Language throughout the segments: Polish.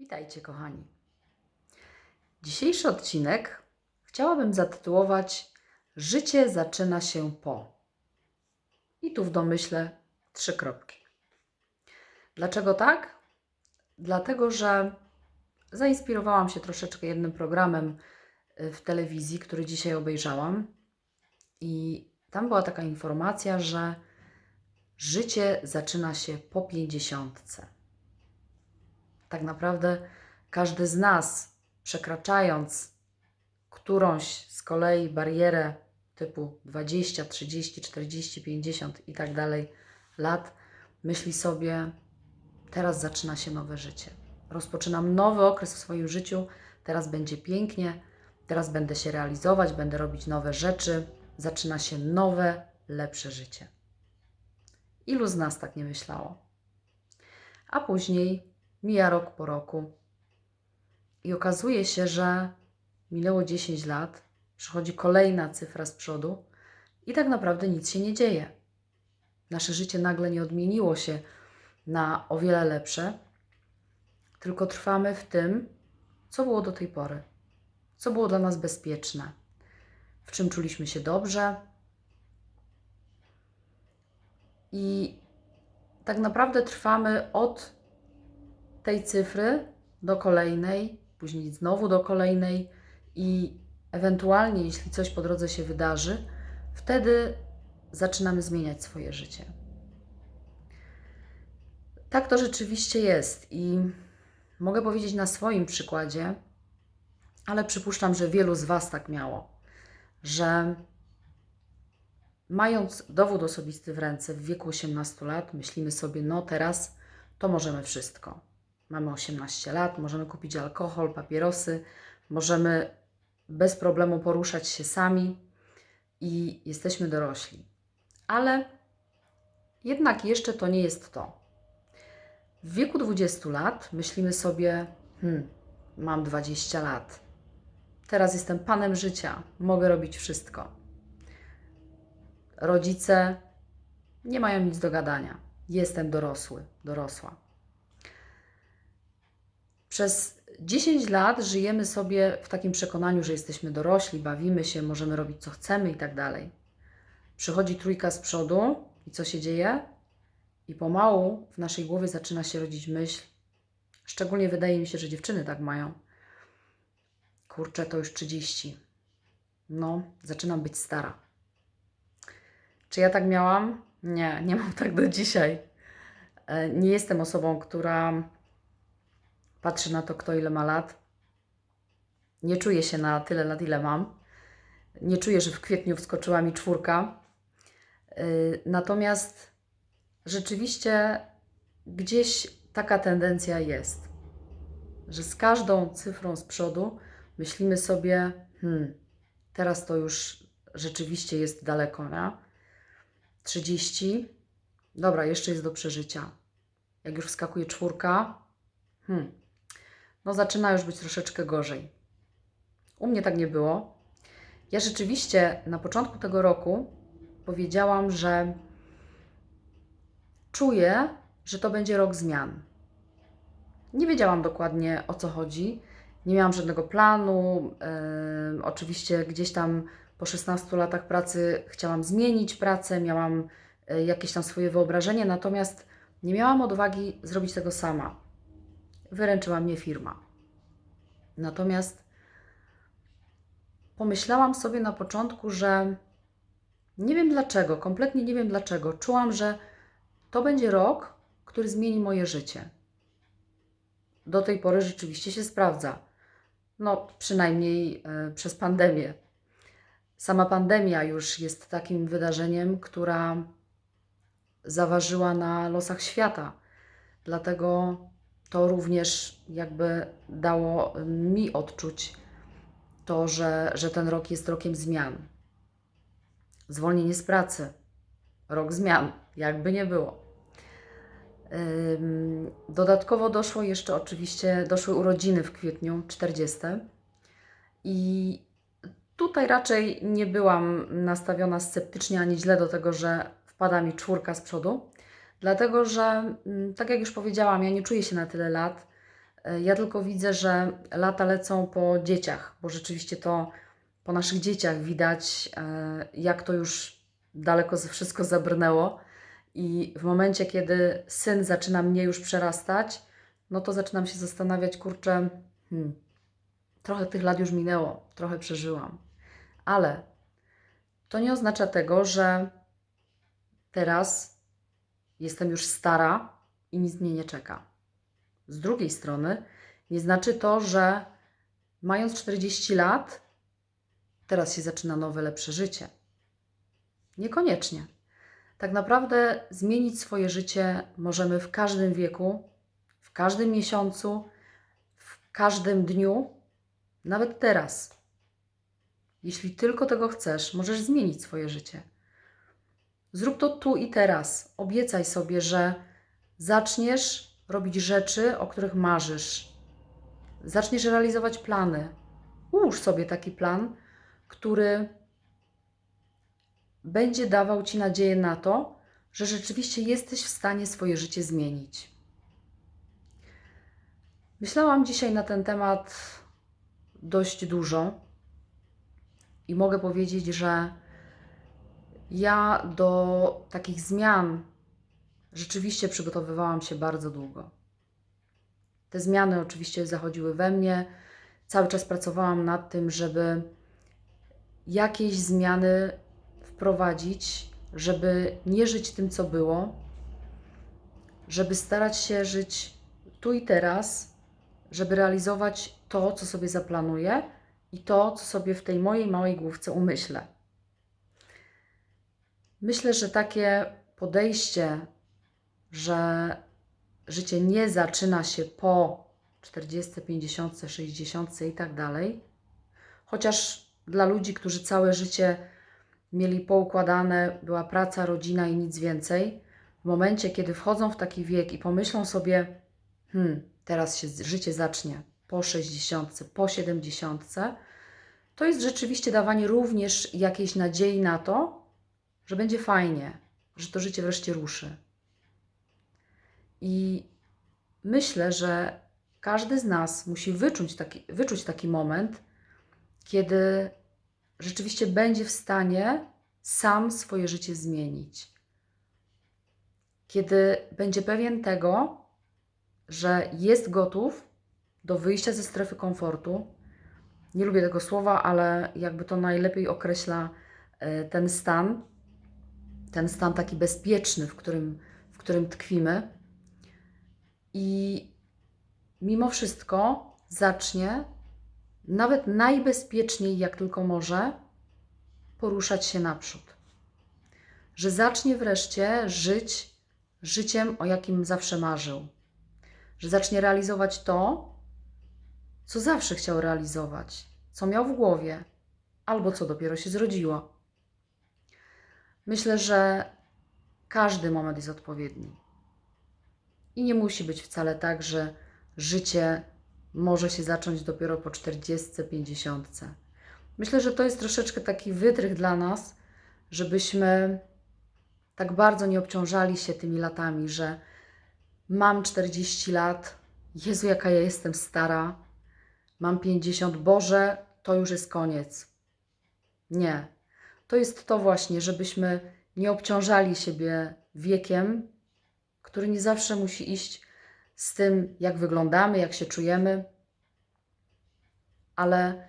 Witajcie, kochani. Dzisiejszy odcinek chciałabym zatytułować Życie zaczyna się po. I tu w domyśle trzy kropki. Dlaczego tak? Dlatego, że zainspirowałam się troszeczkę jednym programem y, w telewizji, który dzisiaj obejrzałam. I tam była taka informacja, że życie zaczyna się po pięćdziesiątce tak naprawdę każdy z nas, przekraczając którąś z kolei barierę typu 20, 30, 40, 50 i tak dalej lat, myśli sobie: Teraz zaczyna się nowe życie. Rozpoczynam nowy okres w swoim życiu, teraz będzie pięknie, teraz będę się realizować, będę robić nowe rzeczy, zaczyna się nowe, lepsze życie. Ilu z nas tak nie myślało? A później mija rok po roku i okazuje się, że minęło 10 lat, przychodzi kolejna cyfra z przodu i tak naprawdę nic się nie dzieje. Nasze życie nagle nie odmieniło się na o wiele lepsze, tylko trwamy w tym, co było do tej pory, co było dla nas bezpieczne, w czym czuliśmy się dobrze. I tak naprawdę trwamy od tej cyfry do kolejnej, później znowu do kolejnej i ewentualnie, jeśli coś po drodze się wydarzy, wtedy zaczynamy zmieniać swoje życie. Tak to rzeczywiście jest i mogę powiedzieć na swoim przykładzie, ale przypuszczam, że wielu z Was tak miało, że mając dowód osobisty w ręce w wieku 18 lat, myślimy sobie, no teraz to możemy wszystko mamy 18 lat, możemy kupić alkohol, papierosy, możemy bez problemu poruszać się sami i jesteśmy dorośli. Ale jednak jeszcze to nie jest to. W wieku 20 lat myślimy sobie, hmm, mam 20 lat, teraz jestem panem życia, mogę robić wszystko. Rodzice nie mają nic do gadania. Jestem dorosły, dorosła. Przez 10 lat żyjemy sobie w takim przekonaniu, że jesteśmy dorośli, bawimy się, możemy robić co chcemy i tak dalej. Przychodzi trójka z przodu i co się dzieje? I pomału w naszej głowie zaczyna się rodzić myśl, szczególnie wydaje mi się, że dziewczyny tak mają. Kurczę, to już 30. No, zaczynam być stara. Czy ja tak miałam? Nie, nie mam tak do dzisiaj. E, Nie jestem osobą, która patrzy na to, kto ile ma lat. Nie czuję się na tyle lat, ile mam. Nie czuję, że w kwietniu wskoczyła mi czwórka. Yy, Natomiast rzeczywiście gdzieś taka tendencja jest, że z każdą cyfrą z przodu myślimy sobie, hmm, teraz to już rzeczywiście jest daleko, nie? 30, dobra, jeszcze jest do przeżycia. Jak już wskakuje czwórka, hmm, no zaczyna już być troszeczkę gorzej. U mnie tak nie było. Ja rzeczywiście na początku tego roku powiedziałam, że czuję, że to będzie rok zmian. Nie wiedziałam dokładnie o co chodzi. Nie miałam żadnego planu. Yy, oczywiście gdzieś tam po 16 latach pracy chciałam zmienić pracę, miałam yy, jakieś tam swoje wyobrażenie, natomiast nie miałam odwagi zrobić tego sama wyręczyła mnie firma. Natomiast pomyślałam sobie na początku, że nie wiem dlaczego, kompletnie nie wiem dlaczego, czułam, że to będzie rok, który zmieni moje życie. Do tej pory rzeczywiście się sprawdza. No, przynajmniej e, przez pandemię. Sama pandemia już jest takim wydarzeniem, która zaważyła na losach świata. Dlatego to również jakby dało mi odczuć to, że, że ten rok jest rokiem zmian. Zwolnienie z pracy, rok zmian, jakby nie było. Dodatkowo doszło jeszcze oczywiście, doszły urodziny w kwietniu 40. I tutaj raczej nie byłam nastawiona sceptycznie ani źle do tego, że wpada mi czwórka z przodu, dlatego że, mm, tak jak już powiedziałam, ja nie czuję się na tyle lat, E, Ja tylko widzę, że lata lecą po dzieciach, bo rzeczywiście to po naszych dzieciach widać, e, jak to już daleko wszystko zabrnęło. I w momencie, kiedy syn zaczyna mnie już przerastać, no to zaczynam się zastanawiać, kurczę, hmm, trochę tych lat już minęło, trochę przeżyłam. Ale to nie oznacza tego, że teraz jestem już stara i nic mnie nie czeka. Z drugiej strony, nie znaczy to, że mając 40 lat, teraz się zaczyna nowe, lepsze życie. Niekoniecznie. Tak naprawdę zmienić swoje życie możemy w każdym wieku, w każdym miesiącu, w każdym dniu, nawet teraz. Jeśli tylko tego chcesz, możesz zmienić swoje życie. Zrób to tu i teraz. Obiecaj sobie, że zaczniesz robić rzeczy, o których marzysz. Zaczniesz realizować plany. Ułóż sobie taki plan, który będzie dawał ci nadzieję na to, że rzeczywiście jesteś w stanie swoje życie zmienić. Myślałam dzisiaj na ten temat dość dużo i mogę powiedzieć, że ja do takich zmian rzeczywiście przygotowywałam się bardzo długo. Te zmiany oczywiście zachodziły we mnie. Cały czas pracowałam nad tym, żeby jakieś zmiany wprowadzić, żeby nie żyć tym, co było, żeby starać się żyć tu i teraz, żeby realizować to, co sobie zaplanuję i to, co sobie w tej mojej małej główce umyślę. Myślę, że takie podejście, że życie nie zaczyna się po 40, 50, 60 i tak dalej, chociaż dla ludzi, którzy całe życie mieli poukładane, była praca, rodzina i nic więcej, w momencie, kiedy wchodzą w taki wiek i pomyślą sobie, hmm, teraz się życie zacznie po 60, po 70, to jest rzeczywiście dawanie również jakiejś nadziei na to, że będzie fajnie, że to życie wreszcie ruszy. I myślę, że każdy z nas musi wyczuć taki, wyczuć taki moment, kiedy rzeczywiście będzie w stanie sam swoje życie zmienić. Kiedy będzie pewien tego, że jest gotów do wyjścia ze strefy komfortu. Nie lubię tego słowa, ale jakby to najlepiej określa e, ten stan, ten stan taki bezpieczny, w którym, w którym tkwimy. I mimo wszystko zacznie, nawet najbezpieczniej jak tylko może, poruszać się naprzód. Że zacznie wreszcie żyć życiem, o jakim zawsze marzył. Że zacznie realizować to, co zawsze chciał realizować, co miał w głowie, albo co dopiero się zrodziło. Myślę, że każdy moment jest odpowiedni. I nie musi być wcale tak, że życie może się zacząć dopiero po 40, 50. Myślę, że to jest troszeczkę taki wytrych dla nas, żebyśmy tak bardzo nie obciążali się tymi latami, że mam 40 lat, Jezu, jaka ja jestem stara, mam 50, Boże, to już jest koniec. Nie. To jest to właśnie, żebyśmy nie obciążali siebie wiekiem, który nie zawsze musi iść z tym, jak wyglądamy, jak się czujemy, ale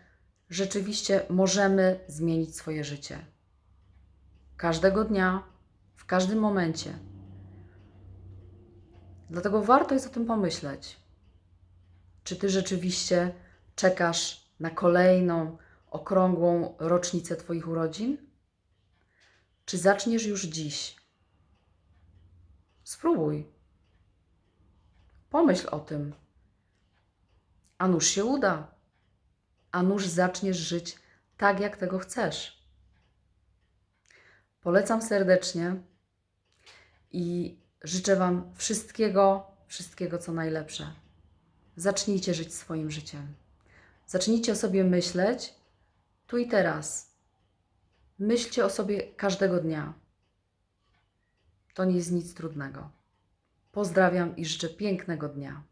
rzeczywiście możemy zmienić swoje życie. Każdego dnia, w każdym momencie. Dlatego warto jest o tym pomyśleć. Czy ty rzeczywiście czekasz na kolejną okrągłą rocznicę Twoich urodzin? Czy zaczniesz już dziś? Spróbuj. Pomyśl o tym. A nuż się uda. A nuż zaczniesz żyć tak, jak tego chcesz. Polecam serdecznie i życzę Wam wszystkiego, wszystkiego co najlepsze. Zacznijcie żyć swoim życiem. Zacznijcie o sobie myśleć tu i teraz. Myślcie o sobie każdego dnia. To nie jest nic trudnego. Pozdrawiam i życzę pięknego dnia.